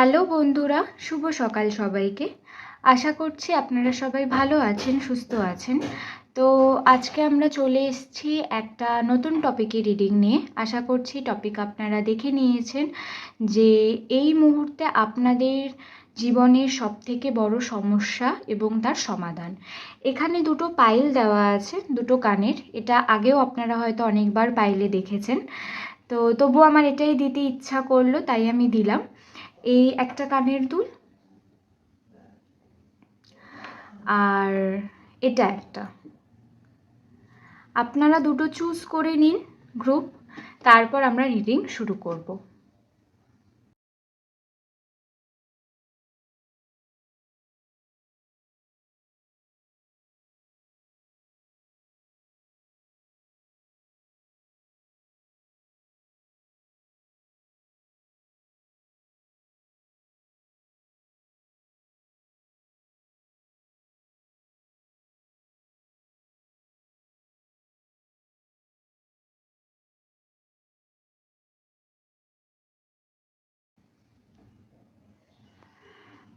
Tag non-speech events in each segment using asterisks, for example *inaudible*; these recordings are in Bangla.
হ্যালো বন্ধুরা, শুভ সকাল সবাইকে। আশা করছি আপনারা সবাই ভালো আছেন, সুস্থ আছেন। তো আজকে আমরা চলে এসেছি একটা নতুন টপিকে রিডিং নিয়ে। আশা করছি টপিক আপনারা দেখে নিয়েছেন যে এই মুহূর্তে আপনাদের জীবনের সবথেকে বড় সমস্যা এবং তার সমাধান। এখানে দুটো পাইল দেওয়া আছে, দুটো কানের। এটা আগেও আপনারা হয়তো অনেকবার পাইলে দেখেছেন। তো তবু আমার এটাই দিতে ইচ্ছা করল, তাই আমি দিলাম। এই একটা কানের দুল আর এটা একটা। আপনারা দুটো চুজ করে নিন গ্রুপ তারপর আমরা রিডিং শুরু করব।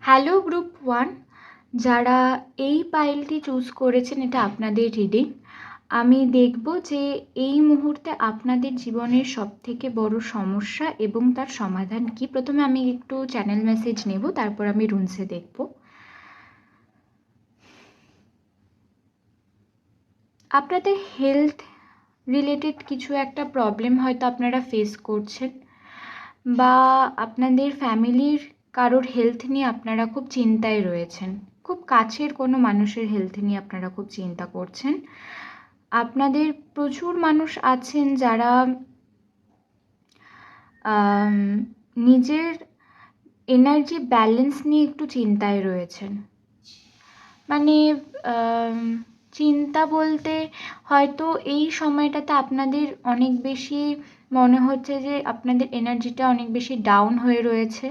হ্যালো গ্রুপ ওয়ান, যারা এই পাইলটি চুজ করেছেন, এটা আপনাদের রিডিং। আমি দেখব যে এই মুহূর্তে আপনাদের জীবনের সবথেকে বড় সমস্যা এবং তার সমাধান কি। প্রথমে আমি একটু চ্যানেল মেসেজ নেব, তারপর আমি রুনসে দেখব। আপনাদের হেলথ রিলেটেড কিছু একটা প্রবলেম হয়তো আপনারা ফেস করছেন বা আপনাদের ফ্যামিলির কারোর হেলথ নিয়ে আপনারা খুব চিন্তায় রয়েছেন। খুব কাছের কোনো মানুষের হেলথ নিয়ে আপনারা খুব চিন্তা করছেন। আপনাদের প্রচুর মানুষ আছেন যারা নিজের এনার্জি ব্যালেন্স নিয়ে একটু চিন্তায় রয়েছেন। মানে চিন্তা বলতে হয়তো এই সময়টাতে আপনাদের অনেক বেশি মনে হচ্ছে যে আপনাদের এনার্জিটা অনেক বেশি ডাউন হয়ে রয়েছে।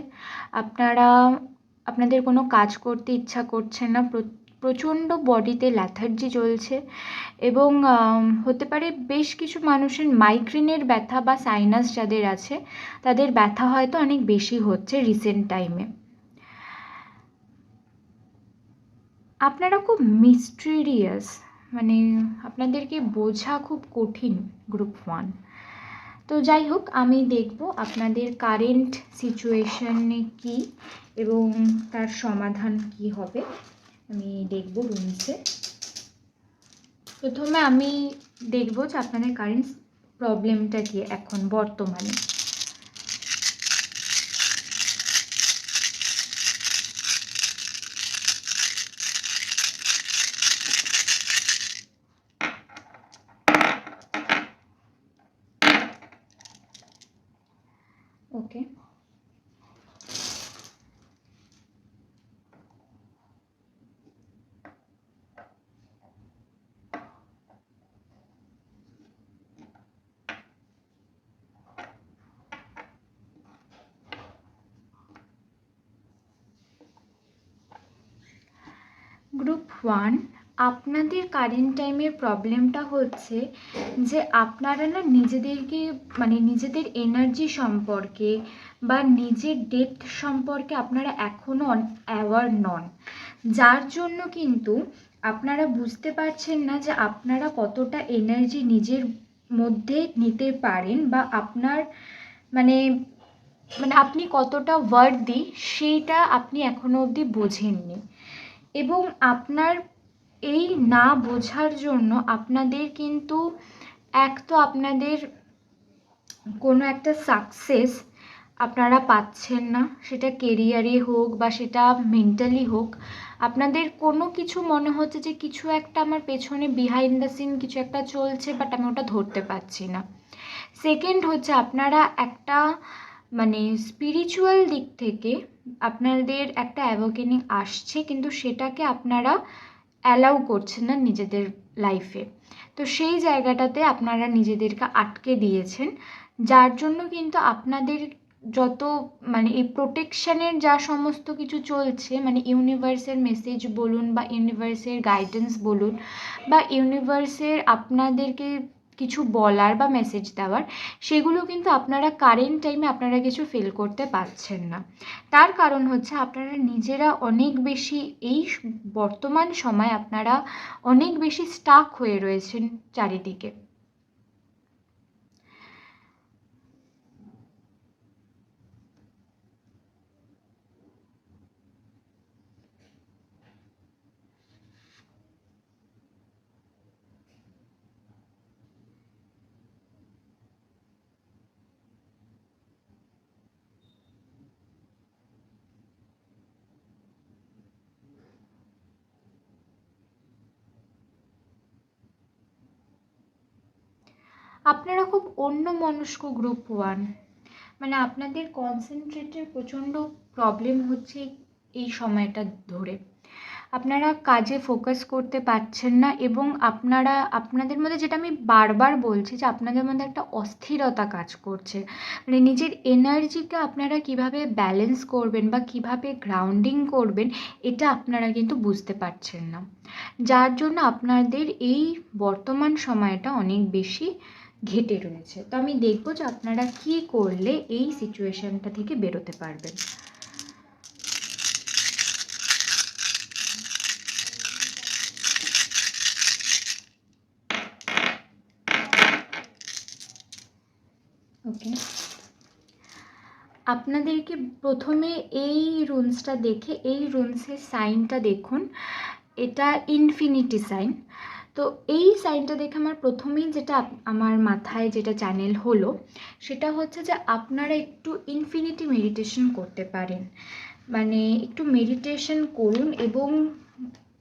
আপনারা, আপনাদের কোনো কাজ করতে ইচ্ছা করছে না। প্রচণ্ড বডিতে ল্যাথার্জি চলছে এবং হতে পারে বেশ কিছু মানুষের মাইগ্রেনের ব্যথা বা সাইনাস যাদের আছে, তাদের ব্যথা হয়তো অনেক বেশি হচ্ছে রিসেন্ট টাইমে আপনারা খুব মিস্ট্রিরিয়াস মানে আপনাদেরকে বোঝা খুব কঠিন গ্রুপ ওয়ান তো যাই হোক, আমি দেখব আপনাদের কারেন্ট সিচুয়েশনে কি এবং তার সমাধান কি হবে। আমি দেখব রুমসে প্রথমে আমি দেখব যে আপনাদের কারেন্ট প্রবলেমটা কি এখন বর্তমানে। ওকে গ্রুপ ওয়ান আপনাদের কারেন্ট টাইমের প্রবলেমটা হচ্ছে যে আপনারা না নিজেদেরকে মানে নিজেদের এনার্জি সম্পর্কে বা নিজের ডেপথ সম্পর্কে আপনারা এখনও অ্যাওয়ার নন। যার জন্য কিন্তু আপনারা বুঝতে পারছেন না যে আপনারা কতটা এনার্জি নিজের মধ্যে নিতে পারেন বা আপনার মানে মানে আপনি কতটা ওয়ার্দি সেইটা আপনি এখনও অবধি বোঝেননি। এবং আপনার এই না বোঝার জন্য আপনাদের কিন্তু এক তো আপনাদের কোনো একটা সাকসেস আপনারা পাচ্ছেন না। সেটা কেরিয়ারে হোক বা সেটা মেন্টালি হোক। আপনাদের কোনো কিছু মনে হচ্ছে যে কিছু একটা আমার পেছনে বিহাইন্ড দ্য সিন কিছু একটা চলছে বাট আমি ওটা ধরতে পারছি না। সেকেন্ড হচ্ছে আপনারা একটা মানে স্পিরিচুয়াল দিক থেকে আপনাদের একটা অ্যাভোকেনিং আসছে কিন্তু সেটাকে আপনারা অ্যালাউ করছেন না নিজেদের লাইফে তো সেই জায়গাটাতে আপনারা নিজেদেরকে আটকে দিয়েছেন, যার জন্য কিন্তু আপনাদের যত মানে এই প্রোটেকশানের যা সমস্ত কিছু চলছে মানে ইউনিভার্সের মেসেজ বলুন বা ইউনিভার্সের গাইডেন্স বলুন বা ইউনিভার্সের আপনাদেরকে কিছু বলার বা মেসেজ দেওয়ার, সেগুলো কিন্তু আপনারা কারেন্ট টাইমে আপনারা কিছু ফিল করতে পারছেন না। তার কারণ হচ্ছে আপনারা নিজেরা অনেক বেশি এই বর্তমান সময় আপনারা অনেক বেশি স্টাক হয়ে রয়েছেন চারিদিকে। আপনারা খুব অন্য মনস্ক গ্রুপ ওয়ান মানে আপনাদের কনসেন্ট্রেটের প্রচণ্ড প্রবলেম হচ্ছে এই সময়টা ধরে। আপনারা কাজে ফোকাস করতে পারছেন না এবং আপনারা, আপনাদের মধ্যে যেটা আমি বারবার বলছি যে আপনাদের মধ্যে একটা অস্থিরতা কাজ করছে। মানে নিজের এনার্জিকে আপনারা কীভাবে ব্যালেন্স করবেন বা কীভাবে গ্রাউন্ডিং করবেন, এটা আপনারা কিন্তু বুঝতে পারছেন না। যার জন্য আপনাদের এই বর্তমান সময়টা অনেক বেশি ঘেটে রয়েছে। তো আমি দেখব যে আপনারা কি করলে এই সিচুয়েশনটা থেকে বেরোতে পারবেন। ওকে। আপনাদেরকে প্রথমে এই রুনসটা দেখে, এই রুনসের সাইনটা দেখুন। এটা ইনফিনিটি সাইন তো এই সাইনটা দেখে আমার প্রথমেই যেটা আমার মাথায় যেটা চ্যানেল হলো, সেটা হচ্ছে যে আপনারা একটু ইনফিনিটি মেডিটেশন করতে পারেন। মানে একটু মেডিটেশন করুন এবং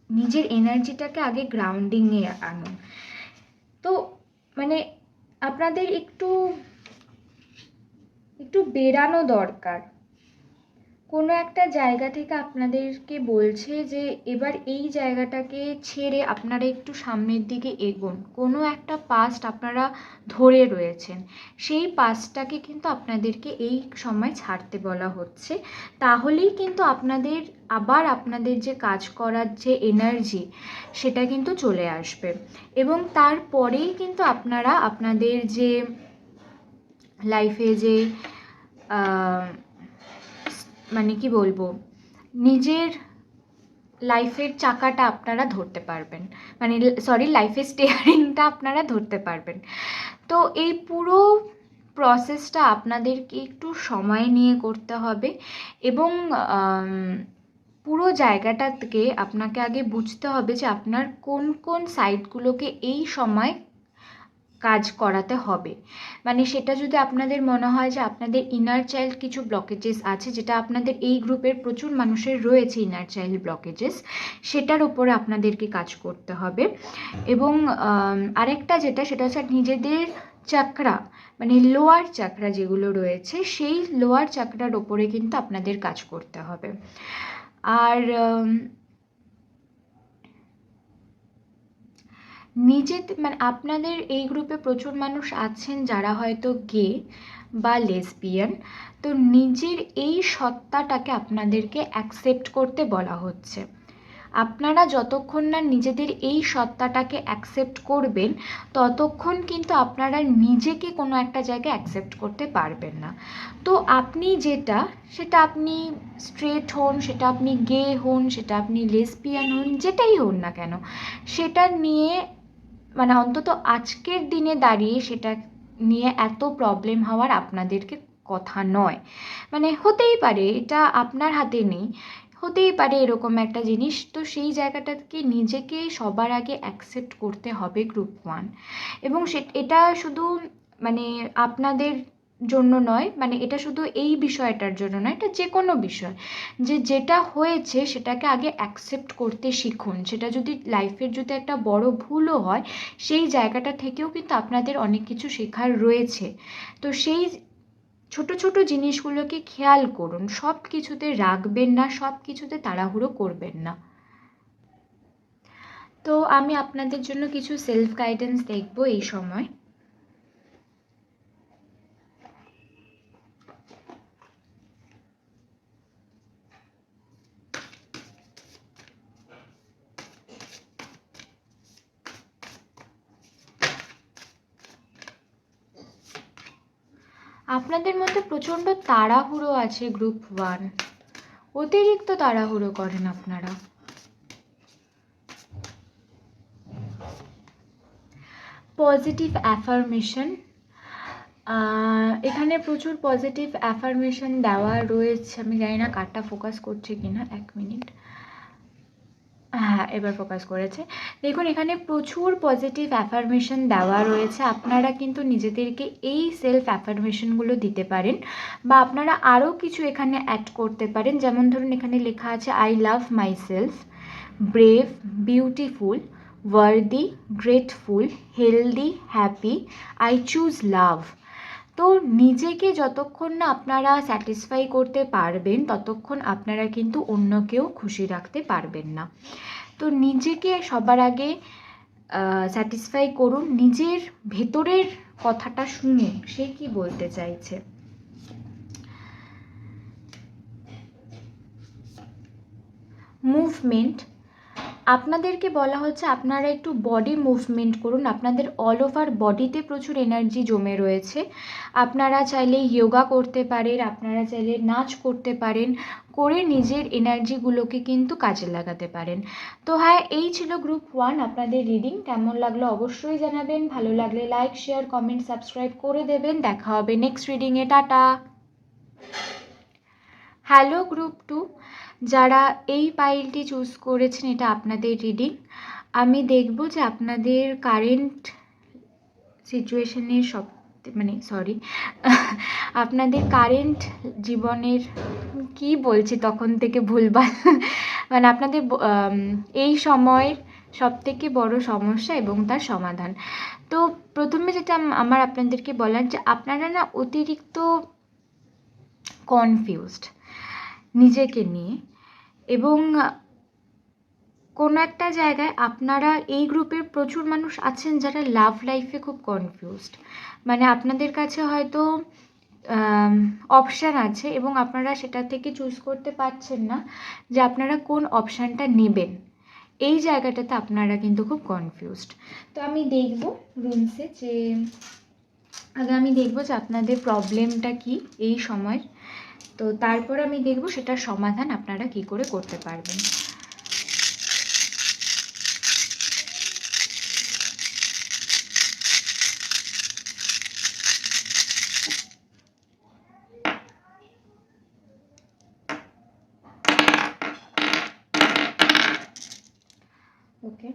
নিজের এনার্জিটাকে আগে গ্রাউন্ডিংয়ে আনুন। তো মানে আপনাদের একটু একটু বেরানো দরকার। কোনো একটা জায়গা থেকে আপনাদেরকে বলছে যে এবার এই জায়গাটাকে ছেড়ে আপনারা একটু সামনের দিকে এগোন। কোনো একটা পাস্ট আপনারা ধরে রয়েছেন। সেই পাস্টটাকে কিন্তু আপনাদেরকে এই সময় ছাড়তে বলা হচ্ছে। তাহলেই কিন্তু আপনাদের, আবার আপনাদের যে কাজ করার যে এনার্জি সেটা কিন্তু চলে আসবে। এবং তারপরেই কিন্তু আপনারা আপনাদের যে লাইফে যে মানে কি বলব, নিজের লাইফের চাকাটা আপনারা ধরতে পারবেন। মানে সরি লাইফের স্টেয়ারিংটা আপনারা ধরতে পারবেন। তো এই পুরো প্রসেসটা আপনাদেরকে একটু সময় নিয়ে করতে হবে এবং পুরো জায়গাটাকে আপনাকে আগে বুঝতে হবে যে আপনার কোন কোন সাইটগুলোকে এই সময় কাজ করাতে হবে। মানে সেটা যদি আপনাদের মনে হয় যে আপনাদের ইনার চাইল্ড কিছু ব্লকেজেস আছে, যেটা আপনাদের এই গ্রুপের প্রচুর মানুষের রয়েছে ইনার চাইল্ড ব্লকেজেস সেটার উপরে আপনাদেরকে কাজ করতে হবে। এবং আরেকটা যেটা, সেটা হচ্ছে নিজেদের চাকরা মানে লোয়ার চাকরা যেগুলো রয়েছে, সেই লোয়ার চাকরার ওপরে কিন্তু আপনাদের কাজ করতে হবে। আর নিজেদের মানে আপনাদের এই গ্রুপে প্রচুর মানুষ আছেন যারা হয়তো গে বা লেসবিয়ান, তো নিজের এই সত্তাটাকে আপনাদেরকে অ্যাকসেপ্ট করতে বলা হচ্ছে। আপনারা যতক্ষণ না নিজেদের এই সত্তাটাকে অ্যাকসেপ্ট করবেন, ততক্ষণ কিন্তু আপনারা নিজেকে কোনো একটা জায়গায় অ্যাকসেপ্ট করতে পারবেন না। তো আপনি যেটা, সেটা আপনি স্ট্রেট হন, সেটা আপনি গে হন, সেটা আপনি লেসবিয়ান হন, যেটাই হন না কেন, সেটা নিয়ে মানে অন্তত আজকের দিনে দাঁড়িয়ে সেটা নিয়ে এত প্রবলেম হওয়ার আপনাদেরকে কথা নয়। মানে হতেই পারে, এটা আপনার হাতে নেই। হতেই পারে এরকম একটা জিনিস, তো সেই জায়গাটাকে নিজেকে সবার আগে অ্যাকসেপ্ট করতে হবে গ্রুপ ওয়ান এবং সে, এটা শুধু মানে আপনাদের জন্য নয় মানে এটা শুধু এই বিষয়টার জন্য নয়, এটা যে কোনো বিষয়। যে যেটা হয়েছে সেটাকে আগে অ্যাকসেপ্ট করতে শিখুন। সেটা যদি লাইফের যদি একটা বড় ভুলও হয়, সেই জায়গাটা থেকেও কিন্তু আপনাদের অনেক কিছু শেখার রয়েছে। তো সেই ছোট ছোট জিনিসগুলোকে খেয়াল করুন। সব কিছুতে রাখবেন না, সব কিছুতে তাড়াহুড়ো করবেন না। তো আমি আপনাদের জন্য কিছু সেলফ গাইডেন্স দেখব এই সময়। আপনাদের মধ্যে প্রচণ্ড তাড়াহুড়ো আছে গ্রুপ ওয়ান অতিরিক্ত তাড়াহুড়ো করেন আপনারা। পজিটিভ অ্যাফার্মেশন এখানে প্রচুর পজিটিভ অ্যাফার্মেশন দেওয়া রয়েছে। আমি জানি না কারটা ফোকাস করছে কি না এক মিনিট হ্যাঁ এবার ফোকাস করেছে। দেখুন, এখানে প্রচুর পজিটিভ অ্যাফার্মেশন দেওয়া রয়েছে। আপনারা কিন্তু নিজেদেরকে এই সেলফ অ্যাফার্মেশনগুলো দিতে পারেন বা আপনারা আরও কিছু এখানে অ্যাড করতে পারেন। যেমন ধরুন, এখানে লেখা আছে I love myself brave beautiful worthy grateful healthy happy I choose love তো নিজেকে যতক্ষণ না আপনারা স্যাটিসফাই করতে পারবেন, ততক্ষণ আপনারা কিন্তু অন্যকেও খুশি রাখতে পারবেন না। তো নিজেকে সবার আগে স্যাটিসফাই করুন। নিজের ভেতরের কথাটা শুনুন। সে কি বলতে চাইছে? মুভমেন্ট আপনাদেরকে বলা হচ্ছে আপনারা একটু বডি মুভমেন্ট করুন। আপনাদের অল ওভার বডিতে প্রচুর এনার্জি জমে রয়েছে। আপনারা চাইলে যোগা করতে পারেন, আপনারা চাইলে নাচ করতে পারেন, করে নিজের এনার্জিগুলোকে কিন্তু কাজে লাগাতে পারেন। তো হ্যাঁ এই ছিল গ্রুপ ওয়ান আপনাদের রিডিং কেমন লাগল অবশ্যই জানাবেন। ভালো লাগলে লাইক শেয়ার কমেন্ট সাবস্ক্রাইব করে দেবেন। দেখা হবে নেক্সট রিডিংয়ে টাটা! হ্যালো গ্রুপ টু যারা এই পাইলটি চুজ করেছেন, এটা আপনাদের রিডিং। আমি দেখব যে আপনাদের কারেন্ট সিচুয়েশনের সব মানে সরি, *laughs* আপনাদের কারেন্ট জীবনের কি বলছি তখন থেকে ভুলভাল? *laughs* মানে আপনাদের এই সময়ের সব থেকে বড় সমস্যা এবং তার সমাধান। তো প্রথমে যেটা আমার আপনাদেরকে বলার যে আপনারা না অতিরিক্ত কনফিউজড নিজেকে নিয়ে এবং কোনো একটা জায়গায় আপনারা এই গ্রুপের প্রচুর মানুষ আছেন যারা লাভ লাইফে খুব কনফিউজড মানে আপনাদের কাছে হয়তো অপশান আছে এবং আপনারা সেটা থেকে চুজ করতে পারছেন না যে আপনারা কোন অপশানটা নেবেন। এই জায়গাটাতে আপনারা কিন্তু খুব কনফিউজড তো আমি দেখব রুমসে যে আগে আমি দেখব যে আপনাদের প্রবলেমটা কি এই সময়ের। তো তারপর আমি দেখব সেটার সমাধান আপনারা কি করে করতে পারবেন। ওকে।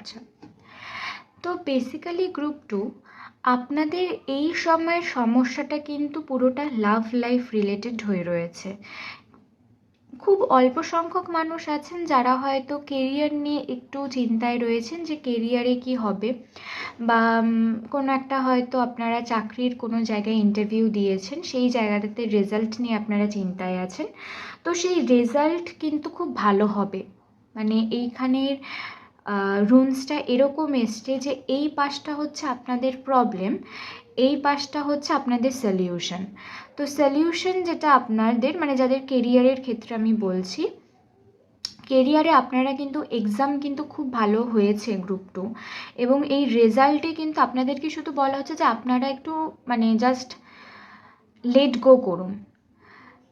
আচ্ছা। তো বেসিক্যালি গ্রুপ টু আপনাদের এই সময়ের সমস্যাটা কিন্তু পুরোটা লাভ লাইফ রিলেটেড হয়ে রয়েছে। খুব অল্প সংখ্যক মানুষ আছেন যারা হয়তো কেরিয়ার নিয়ে একটু চিন্তায় রয়েছেন যে কেরিয়ারে কি হবে বা কোনো একটা হয়তো আপনারা চাকরির কোনো জায়গায় ইন্টারভিউ দিয়েছেন, সেই জায়গাটাতে রেজাল্ট নিয়ে আপনারা চিন্তায় আছেন। তো সেই রেজাল্ট কিন্তু খুব ভালো হবে। মানে এইখানের রুলসটা এরকম এসছে যে এই পাশটা হচ্ছে আপনাদের প্রবলেম এই পাশটা হচ্ছে আপনাদের সলিউশন তো সলিউশন যেটা আপনাদের মানে যাদের কেরিয়ারের ক্ষেত্রে আমি বলছি কেরিয়ারে আপনারা কিন্তু এক্সাম কিন্তু খুব ভালো হয়েছে গ্রুপ টু এবং এই রেজাল্টে কিন্তু আপনাদেরকে শুধু বলা হচ্ছে যে আপনারা একটু মানে জাস্ট লেট গো করুন।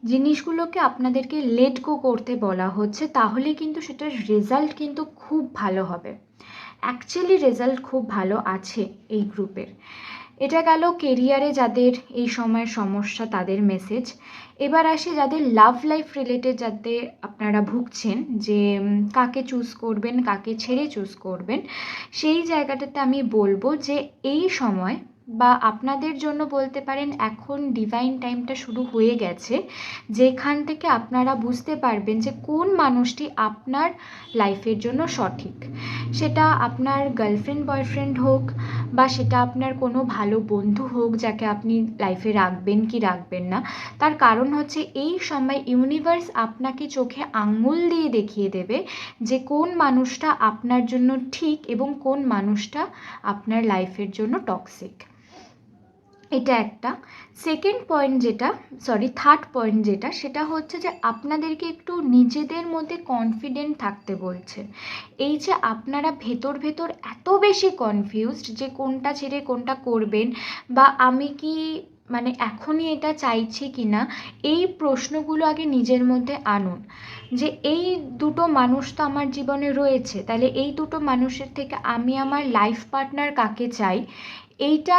জিনিসগুলোকে আপনাদেরকে লেট গো করতে বলা হচ্ছে তাহলে কিন্তু সেটার রেজাল্ট কিন্তু খুব ভালো হবে। অ্যাকচুয়ালি রেজাল্ট খুব ভালো আছে এই গ্রুপের এটা গেল কেরিয়ারে যাদের এই সময়ের সমস্যা, তাদের মেসেজ এবার আসে যাদের লাভ লাইফ রিলেটেড যাতে আপনারা ভুগছেন, যে কাকে চুজ করবেন, কাকে ছেড়ে চুজ করবেন, সেই জায়গাটাতে আমি বলব যে, এই সময় বা আপনাদের জন্য বলতে পারেন এখন ডিভাইন টাইমটা শুরু হয়ে গেছে, যেখান থেকে আপনারা বুঝতে পারবেন যে কোন মানুষটি আপনার লাইফের জন্য সঠিক। সেটা আপনার গার্লফ্রেন্ড বয়ফ্রেন্ড হোক বা সেটা আপনার কোনো ভালো বন্ধু হোক যাকে আপনি লাইফে রাখবেন কি রাখবেন না, তার কারণ হচ্ছে এই সময় ইউনিভার্স আপনাকে চোখে আঙুল দিয়ে দেখিয়ে দেবে যে কোন মানুষটা আপনার জন্য ঠিক এবং কোন মানুষটা আপনার লাইফের জন্য টক্সিক এটা একটা। সেকেন্ড পয়েন্ট যেটা সরি থার্ড পয়েন্ট যেটা, সেটা হচ্ছে যে আপনাদেরকে একটু নিজেদের মধ্যে কনফিডেন্ট থাকতে বলছে। এই যে আপনারা ভেতর ভেতর এত বেশি কনফিউজড যে কোনটা ছেড়ে কোনটা করবেন বা আমি কি মানে এখনই এটা চাইছি কি না এই প্রশ্নগুলো আগে নিজের মধ্যে আনুন। যে এই দুটো মানুষ তো আমার জীবনে রয়েছে, তাহলে এই দুটো মানুষের থেকে আমি আমার লাইফ পার্টনার কাকে চাই? এইটা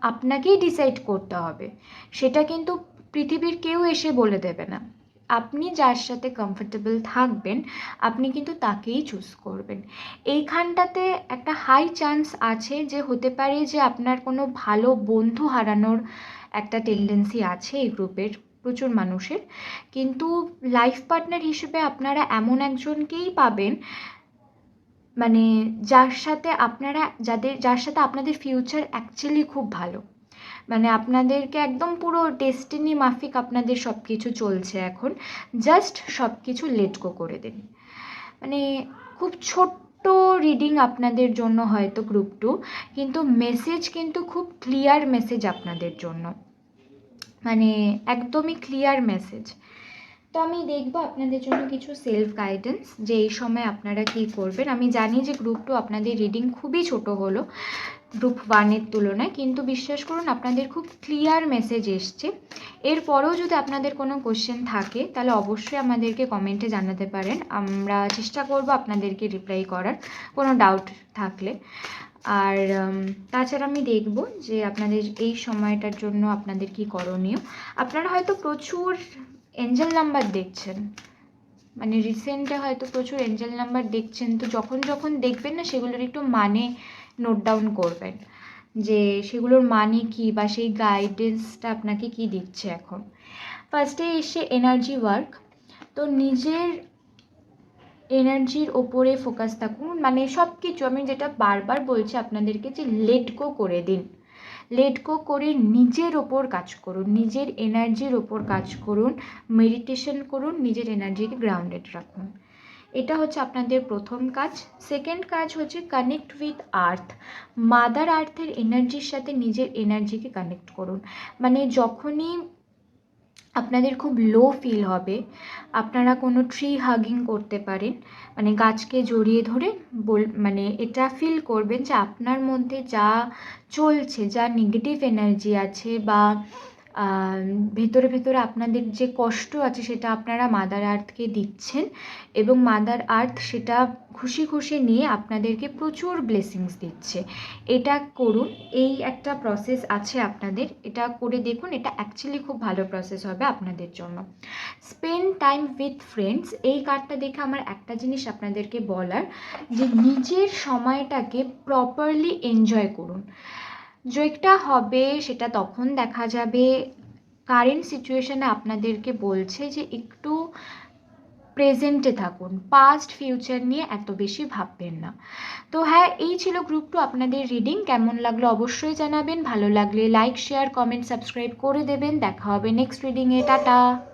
আপনাকেই ডিসাইড করতে হবে। সেটা কিন্তু পৃথিবীর কেউ এসে বলে দেবে না। আপনি যার সাথে কমফোর্টেবল থাকবেন, আপনি কিন্তু তাকেই চুজ করবেন। এইখানটাতে একটা হাই চান্স আছে যে, হতে পারে যে, আপনার কোনো ভালো বন্ধু হারানোর একটা টেন্ডেন্সি আছে এই গ্রুপের প্রচুর মানুষের। কিন্তু লাইফ পার্টনার হিসেবে আপনারা এমন একজনকেই পাবেন মানে যার সাথে আপনারা, যাদের, যার সাথে আপনাদের ফিউচার অ্যাকচুয়ালি খুব ভালো। মানে আপনাদেরকে একদম পুরো ডেস্টিনি মাফিক আপনাদের সব কিছু চলছে এখন। জাস্ট সব কিছু লেট গো করে দিন। মানে খুব ছোট্ট রিডিং আপনাদের জন্য হয়তো গ্রুপ টু কিন্তু মেসেজ কিন্তু খুব ক্লিয়ার মেসেজ আপনাদের জন্য। মানে একদমই ক্লিয়ার মেসেজ তো আমি দেখব আপনাদের জন্য কিছু সেলফ গাইডেন্স যে এই সময় আপনারা কী করবেন। আমি জানি যে গ্রুপ টু আপনাদের রিডিং খুবই ছোট হলো গ্রুপ ওয়ানের তুলনায়, কিন্তু বিশ্বাস করুন, আপনাদের খুব ক্লিয়ার মেসেজ এসছে। এরপরেও যদি আপনাদের কোনো কোশ্চেন থাকে, তাহলে অবশ্যই আমাদেরকে কমেন্টে জানাতে পারেন। আমরা চেষ্টা করব আপনাদেরকে রিপ্লাই করার, কোনো ডাউট থাকলে। আর তাছাড়া আমি দেখব যে আপনাদের এই সময়টার জন্য আপনাদের কি করণীয়। আপনারা হয়তো প্রচুর এঞ্জেল নাম্বার দেখছেন। মানে রিসেন্টে হয়তো প্রচুর এঞ্জেল নাম্বার দেখছেন। তো যখন যখন দেখবেন না, সেগুলোর একটু মানে নোট ডাউন করবেন যে সেগুলোর মানে কি বা সেই গাইডেন্সটা আপনাকে কি দিচ্ছে এখন। ফার্স্টে এসে এনার্জি ওয়ার্ক তো নিজের এনার্জির ওপরে ফোকাস থাকুন। মানে সব কিছু আমি যেটা বারবার বলছি আপনাদেরকে যে লেট গো করে দিন। লেট গো করে নিজের ওপর কাজ করুন, নিজের এনার্জির ওপর কাজ করুন মেডিটেশন করুন, নিজের এনার্জিকে গ্রাউন্ডেড রাখুন। এটা হচ্ছে আপনাদের প্রথম কাজ। সেকেন্ড কাজ হচ্ছে কানেক্ট উইথ আর্থ মাদার আর্থের এনার্জির সাথে নিজের এনার্জিকে কানেক্ট করুন। মানে যখনই আপনাদের খুব লো ফিল হবে। আপনারা কোনো ট্রি হাগিং করতে পারেন। মানে গাছকে জড়িয়ে ধরে বল মানে এটা ফিল করবেন যে আপনার মধ্যে যা চলছে, যা নেগেটিভ এনার্জি আছে বা ভেতরে ভেতরে আপনাদের যে কষ্ট আছে সেটা আপনারা মাদার আর্থকে দিচ্ছেন এবং মাদার আর্থ সেটা খুশি খুশি নিয়ে আপনাদেরকে প্রচুর ব্লেসিংস দিচ্ছে। এটা করুন, এই একটা প্রসেস আছে আপনাদের, এটা করে দেখুন, এটা অ্যাকচুয়ালি খুব ভালো প্রসেস হবে আপনাদের জন্য। স্পেন্ড টাইম উইথ ফ্রেন্ডস এই কার্ডটা দেখে আমার একটা জিনিস আপনাদেরকে বলার যে নিজের সময়টাকে প্রপারলি এনজয় করুন। যেটা হবে, সেটা তখন দেখা যাবে। কারেন্ট সিচুয়েশানে আপনাদেরকে বলছে যে একটু প্রেজেন্টে থাকুন পাস্ট ফিউচার নিয়ে এত বেশি ভাববেন না। তো হ্যাঁ এই ছিল গ্রুপ টু আপনাদের রিডিং কেমন লাগল অবশ্যই জানাবেন। ভালো লাগলে লাইক শেয়ার কমেন্ট সাবস্ক্রাইব করে দেবেন। দেখা হবে নেক্সট রিডিংয়ে টাটা!